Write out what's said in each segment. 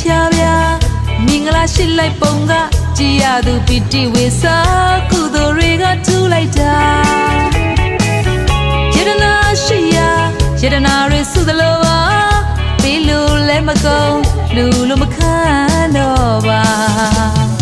ဖြာဖြာမင်္ဂလာရှိလိုက်ပုံကကြည်ရသူပီတိဝေစာကုသိုလ်တွေကထူလိုက်တာယတနာရှိရာယတနာတွေစုသလိုပါပြီးလို့လည်းမကုန်လူလိုမခံတော့ပါပြော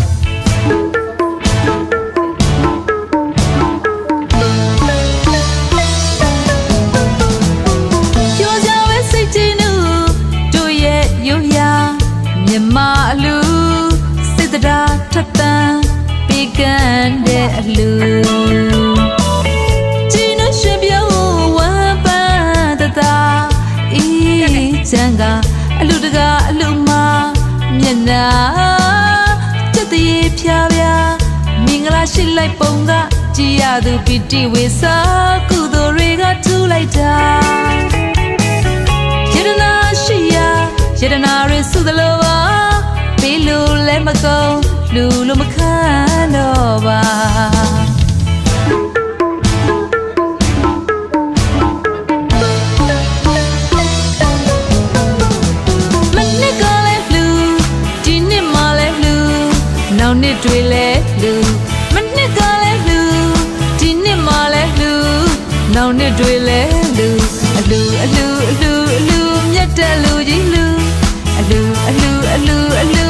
ကျင်းတို့ရှင်ပြောဝမ်းပန်းတသာအေးချမ်းကအလူတကာအလူမမျက်နာစက်တရေဖြာဖြာမင်္ဂလာရှိလိုက်ပုံကကြည်ရသူပီတိဝေစာကုသိုလ်တွေကထူလိုက်တာယတနာရှိရာယတနာတွေစုသလို ပါပြီးလို့လည်းမကုန်လူလိုမခံတော့ပါမနစ်ကလည်းလူဒီနှစ်မှလည်းလူနောက်နှစ်တွေလည်းလူမနစ်ကလည်းလူဒီနှစ်မှလည်းလူနောက်နှစ်တွေလည်းလူအလူအလူအလူအလူမြတ်တဲ့လူကြီးလူအလူအလူအလူအလူ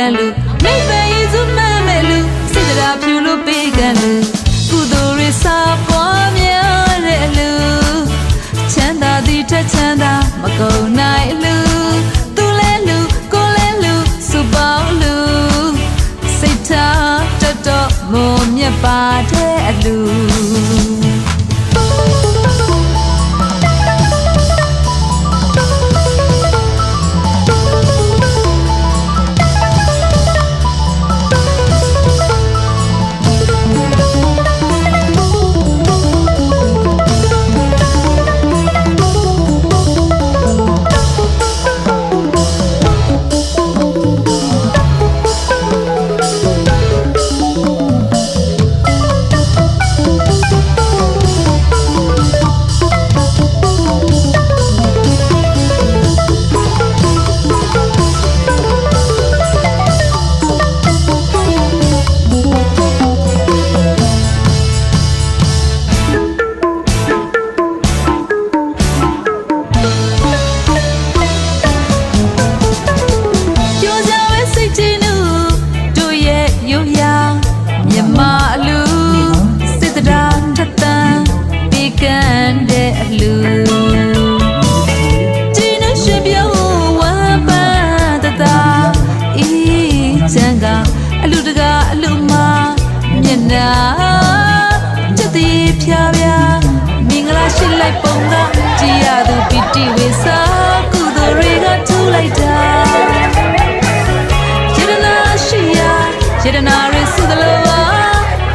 ကံလူနိုင်ပရင်စုမမဲ့လူစိတ်တရားဖြူလို့ပေးကံလူကုသိုလ်ရစာပွားများတဲ့လူချမ်းသာသည်ထက်ချမ်းသာမကုန်နိုင်လူသူလဲလူကိုလဲလူစုပေါင်းလူစိတ်ထားတတ်တော့မုံမြတ်ပါတဲ့အလူ လာရှိလိုက်ပုံကကြည်ရသူပီတိဝေစာကုသိုလ်တွေကထူလိုက်တာယတနာရှိရာယတနာရစုသလိုပါ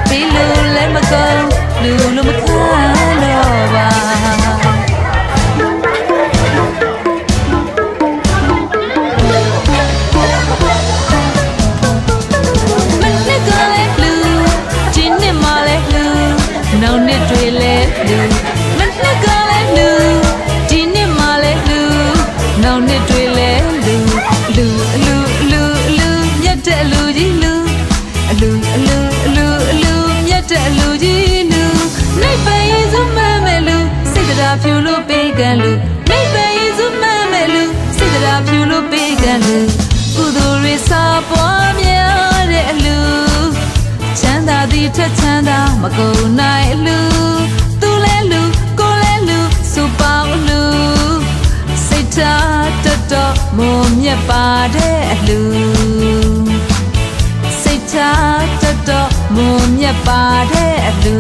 ပြီးလို့လည်းမကုန်လူလိုမခံ တွေလည်းလူလူအလူအလူအလူမြတ်တဲ့လူကြီးလူအလူအလူအလူအလူမြတ်တဲ့လူကြီးလူနိုင်ပရင်စုမမဲ့လူစိတ်တရားဖြူလို့ပေးကံလူနိုင်ပရင်စုမမဲ့လူစိတ်တရားဖြူလို့ပေးကံလူကုသိုလ်တွေစာပွားများတဲ့အလူချမ်းသာသည်ထက်ချမ်းသာမကုန်နိုင်အလူ မြတ်ပါတဲ့အလူစိတ်ထားတတ်တော့မုံမြတ်ပါတဲ့အလူ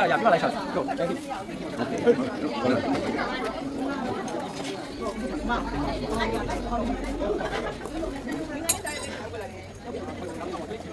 Yeah, yeah, give her a shot. Go.